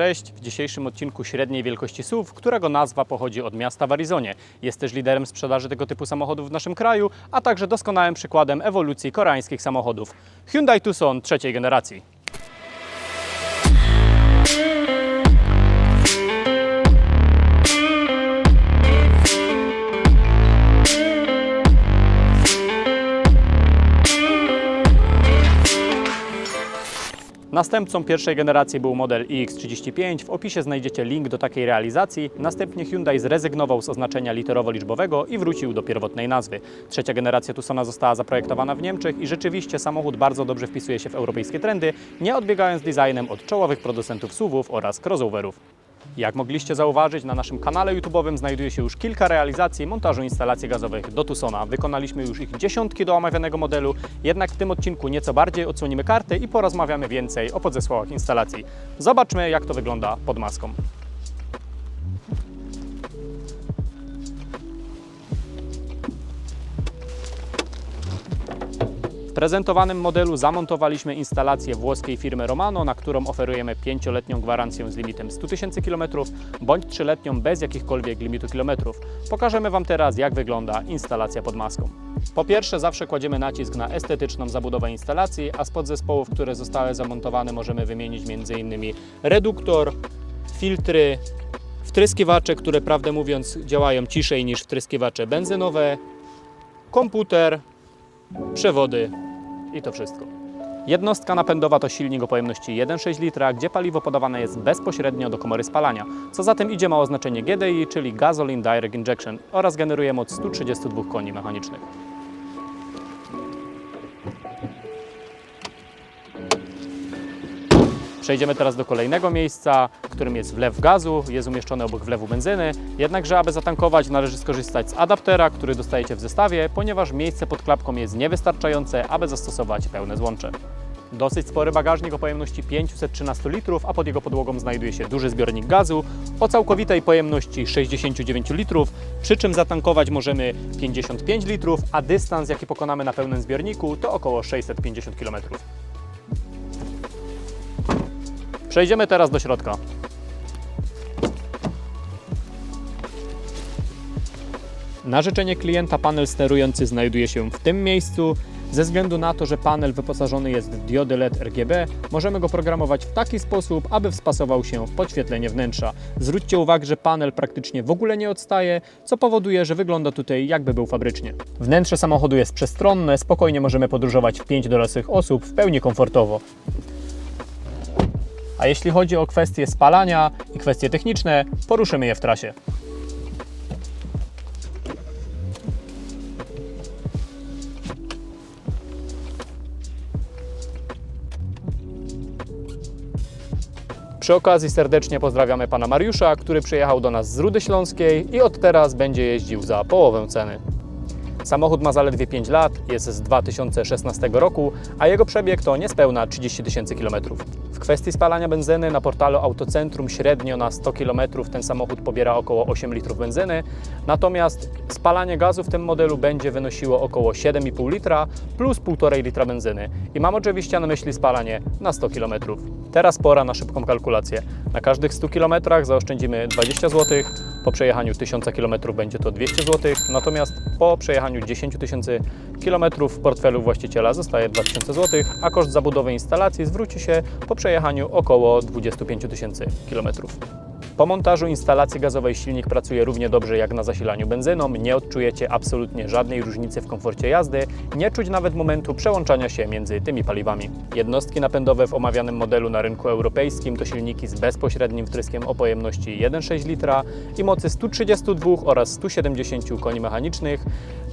Cześć, w dzisiejszym odcinku średniej wielkości SUV, którego nazwa pochodzi od miasta w Arizonie. Jest też liderem sprzedaży tego typu samochodów w naszym kraju, a także doskonałym przykładem ewolucji koreańskich samochodów. Hyundai Tucson trzeciej generacji. Następcą pierwszej generacji był model iX35. W opisie znajdziecie link do takiej realizacji. Następnie Hyundai zrezygnował z oznaczenia literowo-liczbowego i wrócił do pierwotnej nazwy. Trzecia generacja Tucsona została zaprojektowana w Niemczech i rzeczywiście samochód bardzo dobrze wpisuje się w europejskie trendy, nie odbiegając designem od czołowych producentów SUVów oraz crossoverów. Jak mogliście zauważyć, na naszym kanale YouTube'owym znajduje się już kilka realizacji montażu instalacji gazowych do Tucsona. Wykonaliśmy już ich dziesiątki do omawianego modelu, jednak w tym odcinku nieco bardziej odsłonimy karty i porozmawiamy więcej o podzesłach instalacji. Zobaczmy, jak to wygląda pod maską. Prezentowanym modelu zamontowaliśmy instalację włoskiej firmy Romano, na którą oferujemy 5-letnią gwarancję z limitem 100 000 km bądź 3-letnią bez jakichkolwiek limitu kilometrów. Pokażemy Wam teraz, jak wygląda instalacja pod maską. Po pierwsze, zawsze kładziemy nacisk na estetyczną zabudowę instalacji, a z podzespołów, które zostały zamontowane, możemy wymienić m.in. reduktor, filtry, wtryskiwacze, które prawdę mówiąc działają ciszej niż wtryskiwacze benzynowe, komputer, przewody i to wszystko. Jednostka napędowa to silnik o pojemności 1,6 litra, gdzie paliwo podawane jest bezpośrednio do komory spalania. Co za tym idzie ma oznaczenie GDI, czyli Gasoline Direct Injection oraz generuje moc 132 koni mechanicznych. Przejdziemy teraz do kolejnego miejsca, którym jest wlew gazu, jest umieszczony obok wlewu benzyny. Jednakże, aby zatankować, należy skorzystać z adaptera, który dostajecie w zestawie, ponieważ miejsce pod klapką jest niewystarczające, aby zastosować pełne złącze. Dosyć spory bagażnik o pojemności 513 litrów, a pod jego podłogą znajduje się duży zbiornik gazu o całkowitej pojemności 69 litrów, przy czym zatankować możemy 55 litrów, a dystans jaki pokonamy na pełnym zbiorniku to około 650 km. Przejdziemy teraz do środka. Na życzenie klienta panel sterujący znajduje się w tym miejscu. Ze względu na to, że panel wyposażony jest w diody LED RGB, możemy go programować w taki sposób, aby wpasował się w podświetlenie wnętrza. Zwróćcie uwagę, że panel praktycznie w ogóle nie odstaje, co powoduje, że wygląda tutaj jakby był fabrycznie. Wnętrze samochodu jest przestronne, spokojnie możemy podróżować w 5 dorosłych osób w pełni komfortowo. A jeśli chodzi o kwestie spalania i kwestie techniczne, poruszymy je w trasie. Przy okazji serdecznie pozdrawiamy pana Mariusza, który przyjechał do nas z Rudy Śląskiej i od teraz będzie jeździł za połowę ceny. Samochód ma zaledwie 5 lat, jest z 2016 roku, a jego przebieg to niespełna 30 tysięcy kilometrów. Kwestii spalania benzyny na portalu Autocentrum średnio na 100 km ten samochód pobiera około 8 litrów benzyny, natomiast spalanie gazu w tym modelu będzie wynosiło około 7,5 litra plus 1,5 litra benzyny. I mam oczywiście na myśli spalanie na 100 km. Teraz pora na szybką kalkulację. Na każdych 100 km zaoszczędzimy 20 zł, po przejechaniu 1000 km będzie to 200 zł, natomiast po przejechaniu 10 tysięcy km w portfelu właściciela zostaje 2000 zł, a koszt zabudowy instalacji zwróci się po przejechaniu około 25 tysięcy km. Po montażu instalacji gazowej silnik pracuje równie dobrze jak na zasilaniu benzyną, nie odczujecie absolutnie żadnej różnicy w komforcie jazdy, nie czuć nawet momentu przełączania się między tymi paliwami. Jednostki napędowe w omawianym modelu na rynku europejskim to silniki z bezpośrednim wtryskiem o pojemności 1,6 litra i mocy 132 oraz 170 koni mechanicznych.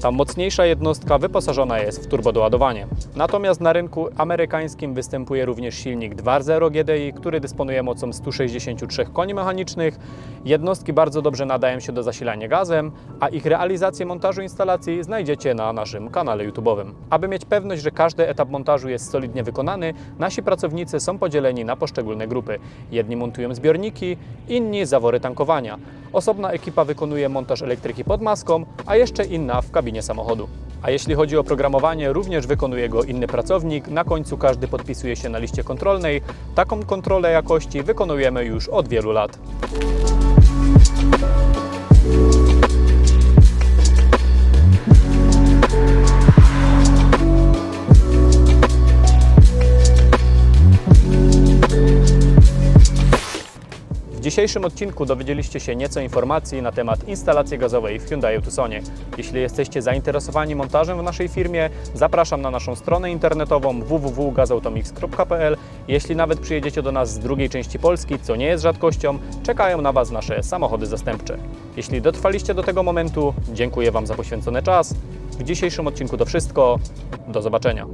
Ta mocniejsza jednostka wyposażona jest w turbodoładowanie. Natomiast na rynku amerykańskim występuje również silnik 2.0 GDI, który dysponuje mocą 163 koni mechanicznych. Jednostki bardzo dobrze nadają się do zasilania gazem, a ich realizację montażu instalacji znajdziecie na naszym kanale YouTube'owym. Aby mieć pewność, że każdy etap montażu jest solidnie wykonany, nasi pracownicy są podzieleni na poszczególne grupy. Jedni montują zbiorniki, inni zawory tankowania. Osobna ekipa wykonuje montaż elektryki pod maską, a jeszcze inna w kabinie samochodu. A jeśli chodzi o programowanie, również wykonuje go inny pracownik. Na końcu każdy podpisuje się na liście kontrolnej. Taką kontrolę jakości wykonujemy już od wielu lat. Dzisiejszym odcinku dowiedzieliście się nieco informacji na temat instalacji gazowej w Hyundai Tucsonie. Jeśli jesteście zainteresowani montażem w naszej firmie, zapraszam na naszą stronę internetową www.gazautomix.pl. Jeśli nawet przyjedziecie do nas z drugiej części Polski, co nie jest rzadkością, czekają na Was nasze samochody zastępcze. Jeśli dotrwaliście do tego momentu, dziękuję Wam za poświęcony czas. W dzisiejszym odcinku to wszystko. Do zobaczenia.